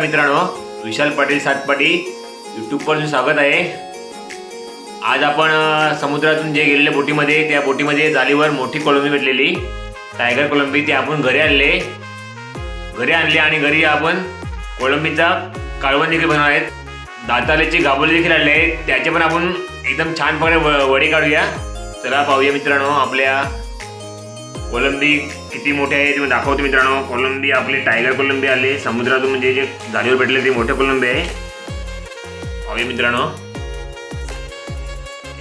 नमस्कार मित्रांनो विशाल पाटील सातपाटी यूट्यूबवरचं स्वागत आहे. आज आपण समुद्रातून जे गेलेले बोटीमध्ये त्या बोटीमध्ये जालीवर मोठी कोलंबी भेटलेली. टायगर कोलंबी ती आपण घरी आणले. घरी आणले आणि घरी आपण कोलंबीचा काळवण देखील बनवणार आहेत. दाताल्याची गाबोली देखील आणले आहेत. त्याचे पण आपण एकदम छान प्रकारे व- वडे काढूया. चला पाहूया मित्रांनो आपल्या कोलंबी किती मोठे आहे ते दाखवतो मित्रांनो. कोलंबी आपली टायगर कोलंबी आली. समुद्रातून म्हणजे जे जाळीवर भेटले ते मोठे कोलंबी आहे. पाहूया मित्रांनो.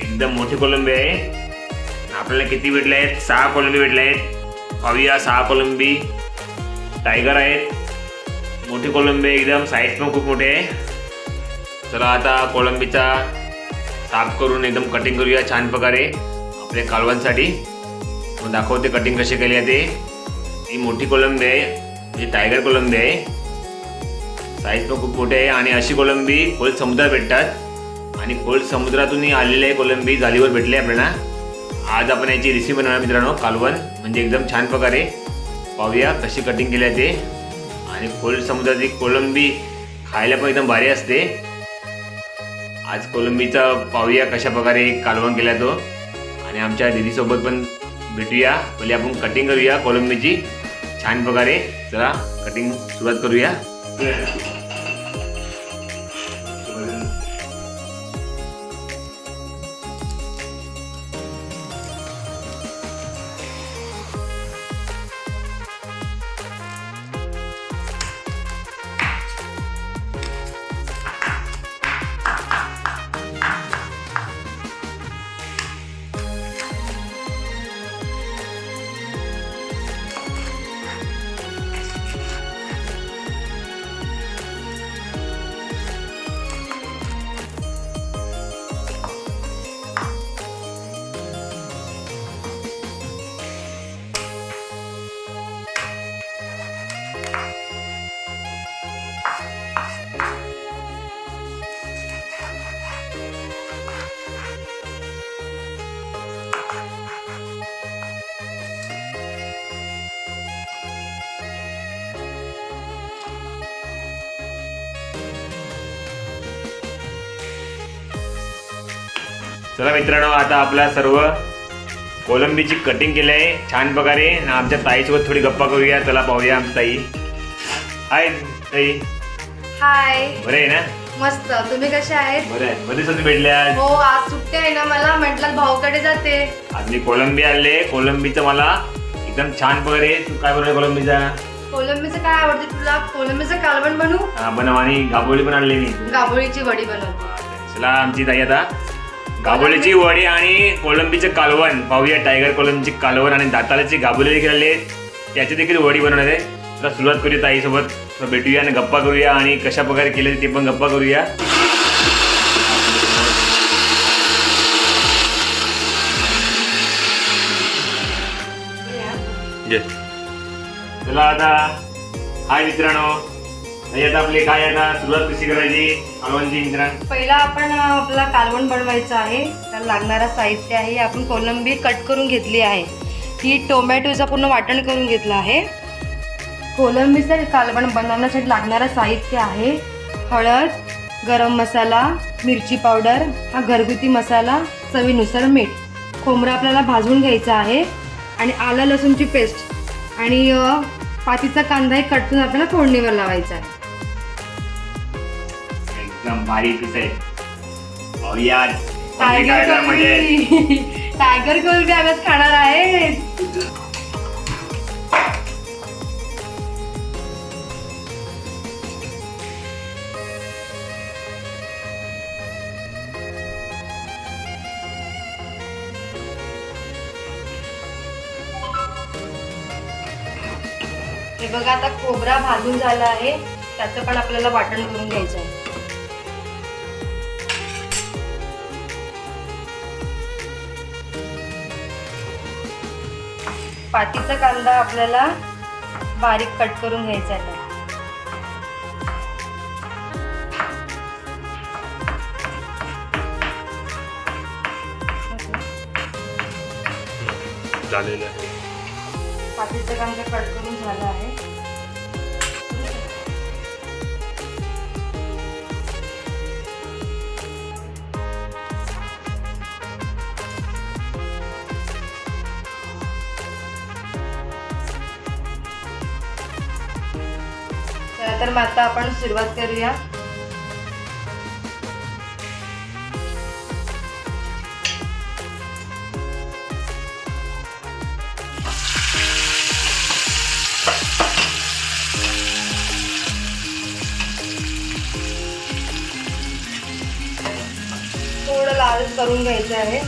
एकदम मोठी कोलंबी आहे. आपल्याला किती भेटले आहेत? सहा कोलंबी भेटले आहेत. पाहूया सहा कोलंबी. टायगर आहेत. मोठी कोलंबी एकदम. साईज पण खूप मोठे आहे. चला आता कोलंबीचा साफ करून एकदम कटिंग करूया छान प्रकारे. आपल्या कालवांसाठी मग दाखवते कटिंग कशी केली आहे ते. ही मोठी कोलंबी आहे ही टायगर कोलंबी आहे. साईज पण खूप मोठी आहे आणि अशी कोलंबी खोल समुद्रात भेटतात. आणि खोल समुद्रातूनही आलेली आहे कोलंबी जालीवर भेटली आहे आपल्याला. आज आपण याची रेसिपी बनवणार मित्रांनो कालवण. म्हणजे एकदम छान प्रकारे. पाहूया कशी कटिंग केली आहे ते. आणि खोल समुद्रातली कोलंबी खायला पण एकदम भारी असते. आज कोलंबीचा पाहूया कशा प्रकारे कालवण केला तो. आणि आमच्या दिदीसोबत पण भेटूया. पहिले आपण कटिंग करूया कोलंबीची छान प्रकारे चला कटिंग सुरुवात करूया. चला मित्रांनो आता आपला सर्व कोलंबीची कटिंग केली आहे. छान प्रकारे. आमच्या ताईसोबत थोडी गप्पा करूया. चला पाहूया आमची ताई. हाय ताई. हाय बरं आहे ना? मस्त. तुम्ही कसे आहेत? बरं आहे. मध्ये तुम्ही भेटले आज हो आज सुट्टी आहे ना मला. म्हटलं भाऊकडे जाते. आज मी कोलंबी आणले. कोलंबीचं मला एकदम छान प्रकारे. तू काय बनवलं कोलंबीचा? कोलंबीचं काय आवडते तुला? कोलंबीचं कालवण बनवू? हा, बनव. आणि गाबोळी पण आणली मी. गाभोळीची वडी बनवते. चला आमची ताई आता. गाबोलीची वडी आणि कोलंबीचं कालवण. पाहूया टायगर कोलंबीची कालवण आणि दातालाची गाबोली देखील आले त्याची देखील वडी बनवणार आहे. चला सुरुवात करूया ताईसोबत. तर भेटूया आणि गप्पा करूया आणि कशा प्रकारे केले ते पण गप्पा करूया. चला आता. हाय मित्रांनो. ताई आपले काय आता सुरुवात कशी करायची? कालवणची मित्रांनो पहिला आपण आपला कालवण बनवायचं आहे. त्याला लागणारं साहित्य आहे. आपण कोलंबी कट करून घेतली आहे. ही टोमॅटोचं पूर्ण वाटण करून घेतलं आहे. कोलंबीचं कालवण बनवण्यासाठी लागणारं साहित्य आहे. हळद गरम मसाला मिरची पावडर हा घरगुती मसाला चवीनुसार मीठ. खोबरं आपल्याला भाजून घ्यायचं आहे. आणि आलं लसूणची पेस्ट. आणि अं, पातीचा कांदाही करून आपल्याला फोडणीवर लावायचा आहे. एकदम भारी पीस यार टायगर म्हणजे टायगर कोलबी आम्हीच खाणार आहे हे बघा आता खोबरा भाजून झाला आहे. त्याचं पण आपल्याला वाटण करून घ्यायचं आहे. पातीचा कांदा आपल्याला बारीक कट करून घ्यायचा आहे. पातीचा कांदा कट करून झाला आहे. तर मग आता आपण सुरुवात करूया. थोडं लाल करून घ्यायचं आहे.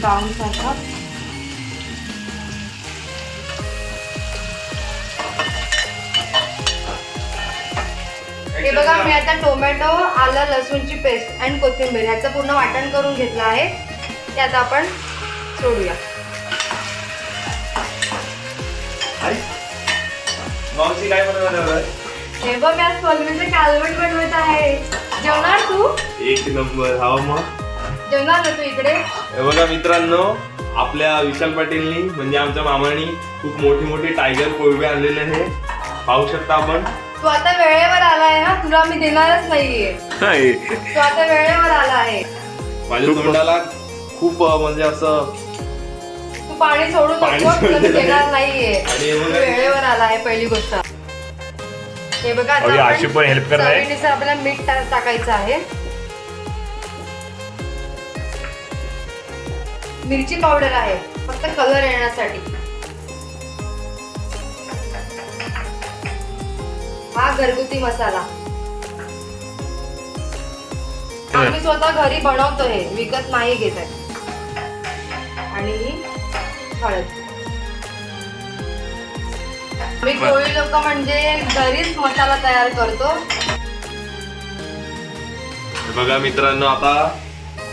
ब्राऊन सारखा हे बघा मी आता टोमॅटो आलं लसूणची पेस्ट आणि कोथिंबीर ह्याचं पूर्ण वाटण करून घेतलं आहे. ते आता आपण सोडूया. मावशी काय बनवणार हे बघ आज कोलमीचं कालवण बनवत आहे. जेवणार तू? एक नंबर हा मग. जेवणार ना तू इकडे? हे बघा मित्रांनो आपल्या विशाल पाटीलनी म्हणजे आमच्या मामानी खूप मोठी मोठी टायगर कोळबे आणलेले आहे. पाहू शकता आपण. तू आता वेळेवर आलाय हा. तुला मी देणारच नाहीये. तू आता वेळेवर आला आहे. माझ्या तोंडाला खूप म्हणजे असं तू पाणी सोडू पाणी नको तुला मी देणार नाही. नाहीये. आणि हे तू बघा- वेळेवर आला आहे पहिली गोष्ट. हे बघा आता अहो, आपण आशू पण help करत आहे. चवीनुसार आपल्याला मीठ टा- टाकायचं आहे. मिरची पावडर आहे फक्त कलर येण्यासाठी. हा घरगुती मसाला. आम्ही स्वतः घरी बनवतो हे विकत नाही घेत आहे. आणि ही हळद. मी कोळी लोक म्हणजे घरीच मसाला तयार करतो. बघा मित्रांनो आता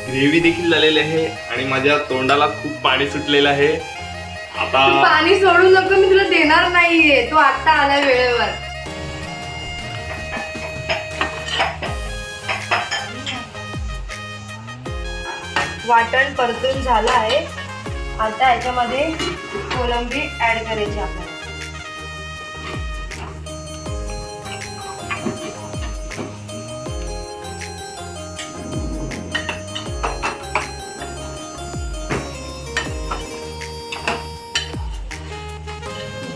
ग्रेव्ही देखील झालेली आहे आणि माझ्या तोंडाला खूप पाणी सुटलेलं आहे. आता पाणी सोडू नको मी तुला देणार नाहीये. तू आता आलाय वेळेवर. वाटण परतून झालं आहे. आता याच्यामध्ये कोलंबी ऍड करायची आपल्याला.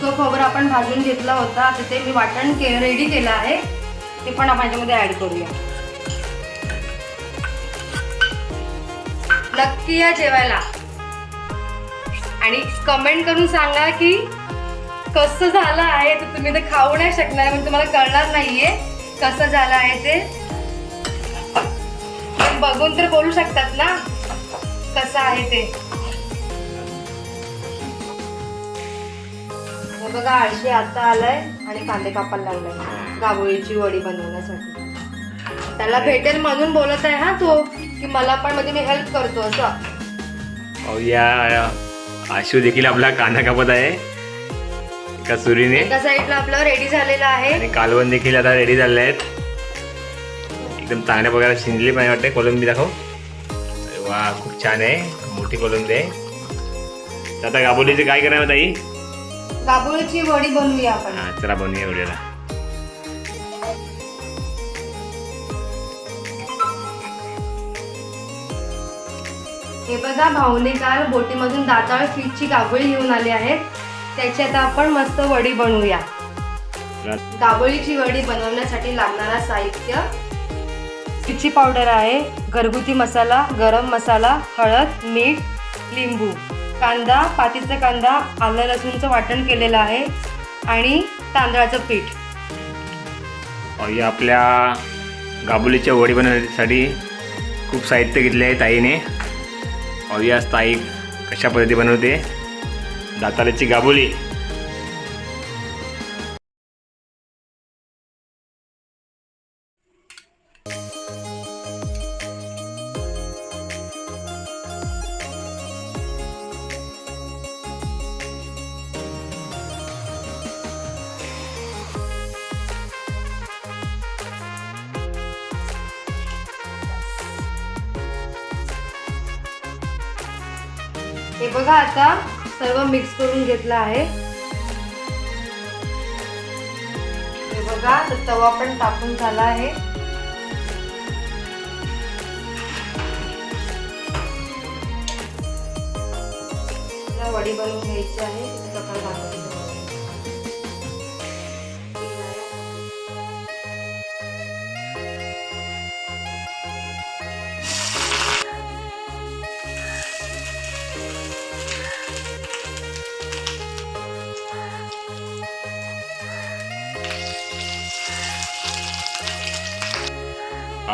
तो खोबरं आपण भाजून घेतला होता. तिथे मी वाटण के रेडी केलं आहे. ते पण आपण याच्यामध्ये ऍड करूया. नक्की या जेवायला. आणि कमेंट करून सांगा की कसं झालं आहे तर तुम्ही ते खाऊ नाही शकणार म्हणजे तुम्हाला कळणार नाहीये कसं झालं आहे ते. बघून तर बोलू शकतात ना कसं आहे ते. बघा आळशी आता आलाय आणि कांदे कापायला लागलाय. गाभोळीची वडी बनवण्यासाठी. त्याला भेटेल म्हणून बोलत आहे हा तो. की मला पण म्हणजे मी हेल्प करतो असं. या आशू देखील आपला कांदा कापत आहे. एका सुरीने. एका साईडला आपलं रेडी झालेलं आहे. आणि कालवण देखील आता रेडी झाले आहेत. एकदम चांगल्या प्रकारे शिंजली पाहिजे वाटते कोलंबी दाखव. अरे वा खूप छान आहे. मोठी कोलंबी आहे. तर आता गाबोलीचे काय करावं ताई? गाभोळीची वडी बनवूया आपण. हा चला बनवूया एवढ्याला हे बघा भाऊने काल बोटीमधून दाताळ फिशची गाभोळी घेऊन आली आहेत. त्याची आता आपण मस्त वडी बनवूया. गाभोळीची वडी बनवण्यासाठी लागणारा साहित्य. मिरची पावडर आहे घरगुती मसाला गरम मसाला हळद मीठ लिंबू. कांदा पातीचा कांदा आलं लसूणचं वाटण केलेलं आहे आणि तांदळाचं पीठ. या आपल्या गाबुलीच्या वडी बनवण्यासाठी खूप साहित्य घेतले आहे ताईने. अहो, ताई कशा पद्धती बनवते दाताऱ्याची गाबोली। हे बघा आता सर्व मिक्स करून घेतलं आहे. हे बघा तर तवा पण टाकून झाला आहे. वडी बनवून घ्यायची आहे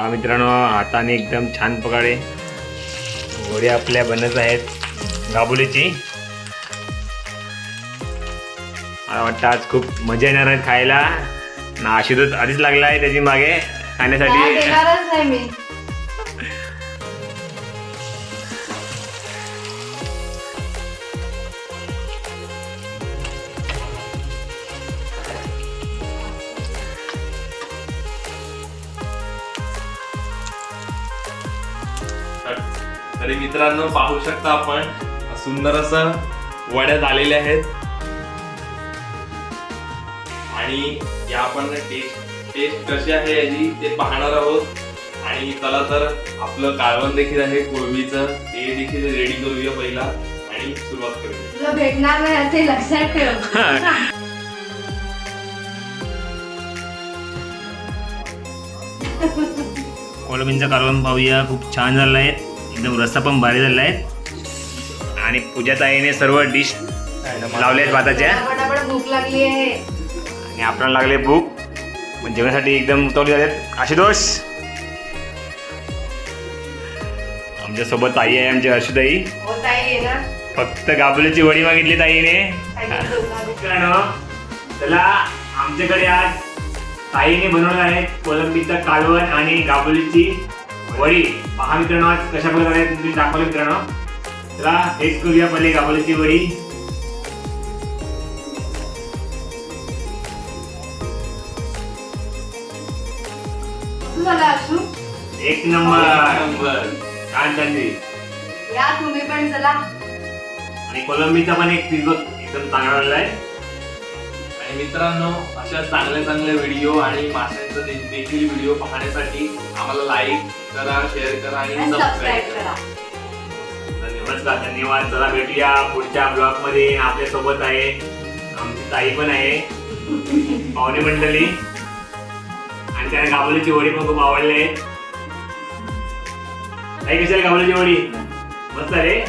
हा मित्रांनो हाताने एकदम छान प्रकारे वडे आपल्या बनत आहेत गाबुलीची मला वाटतं आज खूप मजा येणार आहे खायला. ना आशीर्वाद आधीच लागला आहे त्याची मागे खाण्यासाठी. नाही मी. मित्रांनो पाहू शकता आपण. सुंदर असं वड्या झालेल्या आहेत. आणि या आपण टेस्ट टेस्ट कशी आहे याची ते पाहणार आहोत. आणि चला तर आपलं कालवण देखील आहे कोळवीचं. ते देखील रेडी करूया पहिला. आणि सुरुवात करूया. तुला भेटणार नाही असे लक्षात ठेव. कोलंबींचा कालवण पाहूया. खूप छान झालं आहे एकदम रस्सा पण भारी झाला आहे. आणि पूजा ताईने सर्व डिश लावले आहेत भाताच्या. भूक लागली आहे. आणि आपल्याला लागले भूक. पण जेवणासाठी एकदम उतवले झालेत आशुतोष. आमच्यासोबत ताई आहे आमची हर्षुताई हो ताई आहे ना? फक्त गाबुलीची वडी मागितली ताईने. चला आमच्याकडे आज ताईने बनवलं आहे कोलंबीचं कालवण आणि गाबुलीची वडी पहा मित्रांनो कशा प्रकारे तुम्ही दाखवलं मित्रांनो. चला टेस्ट करूया पहिले गाबुलीची वडी. झालं एक नंबर. नंबर. छान चालली या तुम्ही पण चला. आणि कोलंबीचा पण एक पीस बघ एकदम चांगला आहे. आणि मित्रांनो अशा चांगल्या चांगल्या व्हिडिओ आणि माशांचा देखील व्हिडिओ पाहण्यासाठी आम्हाला लाईक करा शेअर करा आणि सबस्क्राईब करा. धन्यवाद चला भेटूया पुढच्या ब्लॉगमध्ये. आपल्यासोबत आहे आमची ताई पण आहे. पाहुणे मंडळी. आणि त्याला गाबोलीची वडी पण खूप आवडली ताई कशी आहे गाबोलीची वडी? मस्त रे.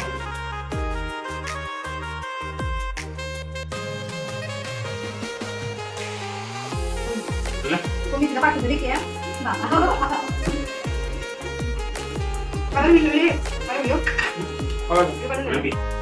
तुला? तुम्ही तिला पाठवतो ठीक